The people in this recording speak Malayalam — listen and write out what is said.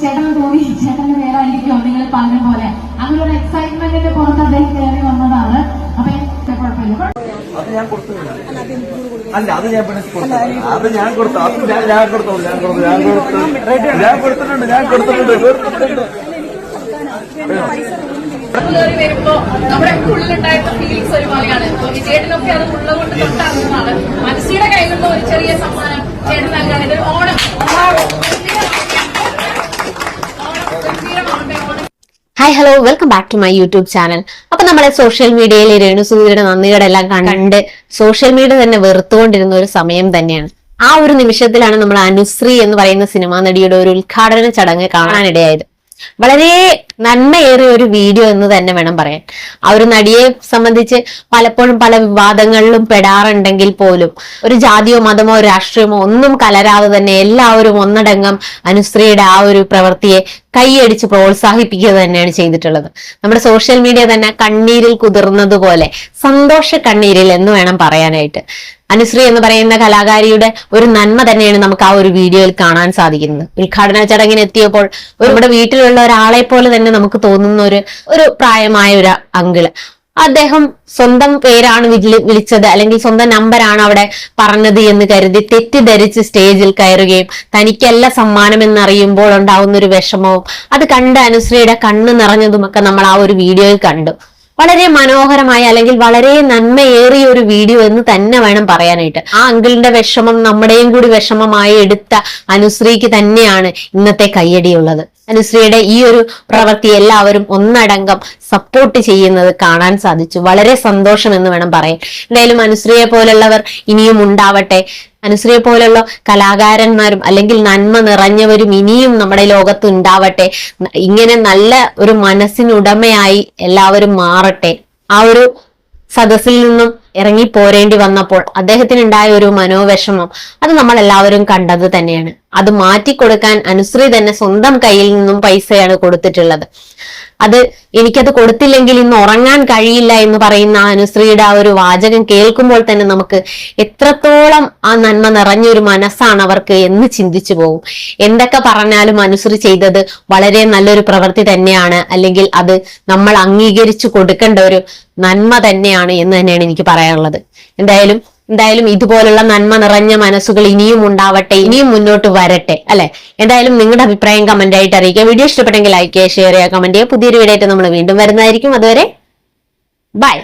ചേട്ടന് തോന്നി ചേട്ടന്റെ പേരായിരിക്കുമോ? നിങ്ങൾ പറഞ്ഞ പോലെ. അങ്ങനെ ഒരു എക്സൈറ്റ്മെന്റിന്റെ പുറത്ത് അദ്ദേഹം കയറി വന്നതാണ്. അപ്പൊ കുഴപ്പമില്ല. അത് ഞാൻ കൊടുത്തില്ല. അല്ല അത് ഞാൻ പിന്നെ കൊടുത്തു അത് ഞാൻ കൊടുത്തു. അത് ഞാൻ ഞാൻ കൊടുത്തു ഞാൻ കൊടുത്തു ഞാൻ കൊടുത്തു. ഞാൻ കൊടുത്തിട്ടുണ്ട് ഞാൻ കൊടുത്തിട്ടുണ്ട് കൊടുത്തിട്ടുണ്ട്. കയറി വരുമ്പോ നമ്മുടെ ഉള്ളിലുണ്ടായിരുന്ന ഫീലിങ്സ് ഒരുപോലെയാണ്. അപ്പൊ വിജയേട്ടനൊക്കെ അത് ഉള്ളതുകൊണ്ട് തൊട്ടറിഞ്ഞതാണ് മനസ്സിയുടെ കയ്യിലുള്ള ഒരു ചെറിയ സമ്മാനം? ചേട്ടൻ നൽകാൻ ഇത് Onam Onam ഗംഭീരമാവട്ടെ Onam hi hello welcome back to my YouTube channel അപ്പൊ നമ്മളെ സോഷ്യൽ മീഡിയയിൽ രേണുസൂര്യയുടെ നന്ദികളെല്ലാം കണ്ട് സോഷ്യൽ മീഡിയ തന്നെ വെറുത്തുകൊണ്ടിരുന്ന ഒരു സമയം തന്നെയാണ്. ആ ഒരു നിമിഷത്തിലാണ് നമ്മൾ അനുശ്രീ എന്ന് പറയുന്ന സിനിമാ നടിയുടെ ഒരു ഉദ്ഘാടന ചടങ്ങ് കാണാനിടയായത്. വളരെ നന്മയേറിയ ഒരു വീഡിയോ എന്ന് തന്നെ വേണം പറയാൻ. ആ ഒരു നടിയെ സംബന്ധിച്ച് പലപ്പോഴും പല വിവാദങ്ങളിലും പെടാറുണ്ടെങ്കിൽ പോലും ഒരു ജാതിയോ മതമോ രാഷ്ട്രീയമോ ഒന്നും കലരാതെ തന്നെ എല്ലാവരും ഒന്നടങ്കം അനുശ്രീയുടെ ആ ഒരു പ്രവൃത്തിയെ കൈയടിച്ച് പ്രോത്സാഹിപ്പിക്കുക തന്നെയാണ് ചെയ്തിട്ടുള്ളത്. നമ്മുടെ സോഷ്യൽ മീഡിയ തന്നെ കണ്ണീരിൽ കുതിർന്നതുപോലെ സന്തോഷ കണ്ണീരിൽ എന്ന് വേണം പറയാനായിട്ട്. അനുശ്രീ എന്ന് പറയുന്ന കലാകാരിയുടെ ഒരു നന്മ തന്നെയാണ് നമുക്ക് ആ ഒരു വീഡിയോയിൽ കാണാൻ സാധിക്കുന്നത്. ഉദ്ഘാടന ചടങ്ങിന് എത്തിയപ്പോൾ നമ്മുടെ വീട്ടിലുള്ള ഒരാളെ പോലെ തന്നെ നമുക്ക് തോന്നുന്ന ഒരു ഒരു പ്രായമായ ഒരു അങ്കിൾ. അദ്ദേഹം സ്വന്തം പേരാണ് വിളിച്ചത് അല്ലെങ്കിൽ സ്വന്തം നമ്പറാണ് അവിടെ പറഞ്ഞത് എന്ന് കരുതി തെറ്റിദ്ധരിച്ച് സ്റ്റേജിൽ കയറുകയും തനിക്കല്ല സമ്മാനം എന്നറിയുമ്പോൾ ഉണ്ടാവുന്ന ഒരു വിഷമവും അത് കണ്ട് അനുശ്രീയുടെ കണ്ണ് നിറഞ്ഞതുമൊക്കെ നമ്മൾ ആ ഒരു വീഡിയോയിൽ കണ്ടു. വളരെ മനോഹരമായ അല്ലെങ്കിൽ വളരെ നന്മയേറിയ ഒരു വീഡിയോ എന്ന് തന്നെ വേണം പറയാനായിട്ട്. ആ അങ്കിളിന്റെ വിഷമം നമ്മുടെയും കൂടി വിഷമമായി എടുത്ത അനുശ്രീക്ക് തന്നെയാണ് ഇന്നത്തെ കയ്യടിയുള്ളത്. അനുശ്രീയുടെ ഈ ഒരു പ്രവൃത്തി എല്ലാവരും ഒന്നടങ്കം സപ്പോർട്ട് ചെയ്യുന്നത് കാണാൻ സാധിച്ചു. വളരെ സന്തോഷം എന്ന് വേണം പറയാൻ. എന്തായാലും അനുശ്രീയെ പോലുള്ളവർ ഇനിയും ഉണ്ടാവട്ടെ. അനുശ്രീയെ പോലുള്ള കലാകാരന്മാരും അല്ലെങ്കിൽ നന്മ നിറഞ്ഞവരും ഇനിയും നമ്മുടെ ലോകത്ത് ഉണ്ടാവട്ടെ. ഇങ്ങനെ നല്ല ഒരു മനസ്സിനുടമയായി എല്ലാവരും മാറട്ടെ. ആ ഒരു സദസ്സിൽ നിന്നും ഇറങ്ങി പോരേണ്ടി വന്നപ്പോൾ അദ്ദേഹത്തിനുണ്ടായ ഒരു മനോവിഷമം അത് നമ്മൾ എല്ലാവരും കണ്ടത് തന്നെയാണ്. അത് മാറ്റി കൊടുക്കാൻ അനുശ്രീ തന്നെ സ്വന്തം കയ്യിൽ നിന്നും പൈസയാണ് കൊടുത്തിട്ടുള്ളത്. അത് എനിക്കത് കൊടുത്തില്ലെങ്കിൽ ഇന്ന് ഉറങ്ങാൻ കഴിയില്ല എന്ന് പറയുന്ന അനുശ്രീയുടെ ആ ഒരു വാചകം കേൾക്കുമ്പോൾ തന്നെ നമുക്ക് എത്രത്തോളം ആ നന്മ നിറഞ്ഞൊരു മനസ്സാണ് അവർക്ക് എന്ന് ചിന്തിച്ചു പോകും. എന്തൊക്കെ പറഞ്ഞാലും അനുശ്രീ ചെയ്തത് വളരെ നല്ലൊരു പ്രവൃത്തി തന്നെയാണ്. അല്ലെങ്കിൽ അത് നമ്മൾ അംഗീകരിച്ചു കൊടുക്കേണ്ട ഒരു നന്മ തന്നെയാണ് എന്ന് തന്നെയാണ് എനിക്ക് പറയാനുള്ളത്. എന്തായാലും എന്തായാലും ഇതുപോലുള്ള നന്മ നിറഞ്ഞ മനസ്സുകൾ ഇനിയും ഉണ്ടാവട്ടെ ഇനിയും മുന്നോട്ട് വരട്ടെ അല്ലെ? എന്തായാലും നിങ്ങളുടെ അഭിപ്രായം കമന്റ് ആയിട്ട് അറിയിക്കുക. വീഡിയോ ഇഷ്ടപ്പെട്ടെങ്കിൽ ലൈക്ക് ചെയ്യുക ഷെയർ ചെയ്യുക കമന്റ് ചെയ്യുക. പുതിയൊരു വീഡിയോ ആയിട്ട് നമ്മൾ വീണ്ടും വരുന്നതായിരിക്കും. അതുവരെ ബൈ